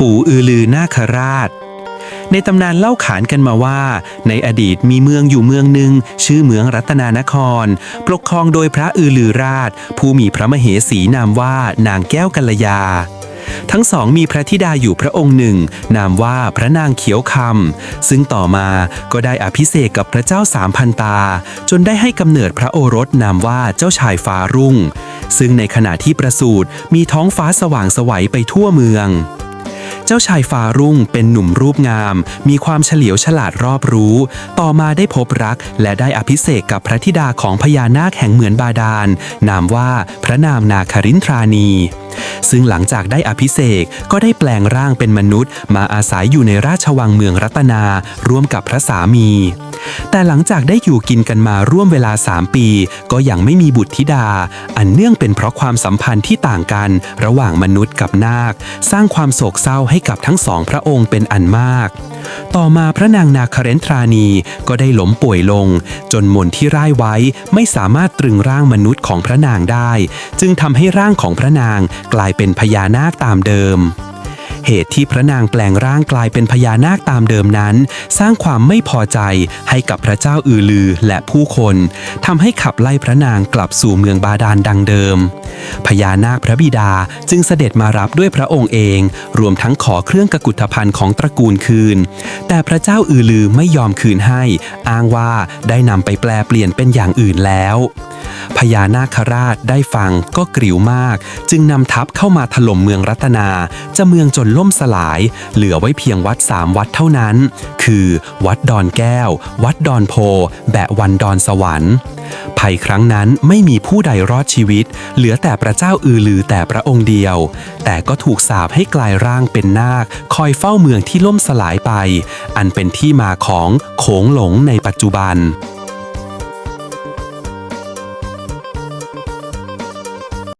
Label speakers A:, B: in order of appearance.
A: ปู่อือลือนาคราช ในตำนานเล่าขานกันมาว่า ในอดีตมีเมืองอยู่เมืองหนึ่ง ชื่อเมืองรัตนานคร ปกครองโดยพระอือลือราช ผู้มีพระมเหสีนามว่านางแก้วกัลยาทั้งสองมีพระธิดาอยู่พระองค์หนึ่ง นามว่าพระนางเขียวคำซึ่งต่อมาก็ได้อภิเษกกับพระเจ้าสามพันตา จนได้ให้กำเนิดพระโอรสนามว่าเจ้าชายฟ้ารุ่ง ซึ่งในขณะที่ประสูติมีท้องฟ้าสว่างไสวัยไปทั่วเมือง จ้าชายฟารุ่งเป็นหนุ่มรูปงาม มีความเฉลียวฉลาดรอบรู้ ต่อมาได้พบรักและได้อภิเษกกับพระธิดาของพญานาคแห่งเหมือนบาดาล นามว่าพระนามนาคารินทรานีซึ่งหลังจากได้อภิเษกก็ได้แปลงร่างเป็นมนุษย์ มาอาศัยอยู่ในราชวังเมืองรัตนา ร่วมกับพระสามี แต่หลังจากได้อยู่กินกันมาร่วมเวลา 3 ปี ก็ยังไม่มีบุตรธิดา อันเนื่องเป็นเพราะความสัมพันธ์ที่ต่างกันระหว่างมนุษย์กับนาค สร้างความโศกเศร้าให้กับทั้งสองพระองค์เป็นอันมาก ต่อมาพระนางนาคเรนทรานีก็ได้หลมป่วยลง จนมนต์ที่ร่ายไว้ไม่สามารถตรึงร่างมนุษย์ของพระนางได้ จึงทำให้ร่างของพระนางกลายเป็นพญานาคตามเดิม เหตุที่พระนางแปลงร่างกลายเป็นพญานาคตามเดิมนั้น สร้างความไม่พอใจให้กับพระเจ้าอือลือและผู้คนทำให้ขับไล่พระนางกลับสู่เมืองบาดาลดังเดิม พญานาคพระบิดาจึงเสด็จมารับด้วยพระองค์เอง รวมทั้งขอเครื่องกกุฏภัณฑ์ของตระกูลคืน แต่พระเจ้าอือลือไม่ยอมคืนให้ อ้างว่าได้นำไปแปลเปลี่ยนเป็นอย่างอื่นแล้ว พญานาคราชได้ฟังก็กริ้วมาก จึงนำทัพเข้ามาถล่มเมืองรัตนา จะเมืองจนล่มสลาย เหลือไว้เพียงวัดสามวัดเท่านั้น คือวัดดอนแก้ว วัดดอนโพ แบะวันดอนสวรรค์ภัยครั้งนั้นไม่มีผู้ใดรอดชีวิต เหลือแต่พระเจ้าอือลือแต่พระองค์เดียว แต่ก็ถูกสาปให้กลายร่างเป็นนาค คอยเฝ้าเมืองที่ล่มสลายไป อันเป็นที่มาของโขงหลงในปัจจุบัน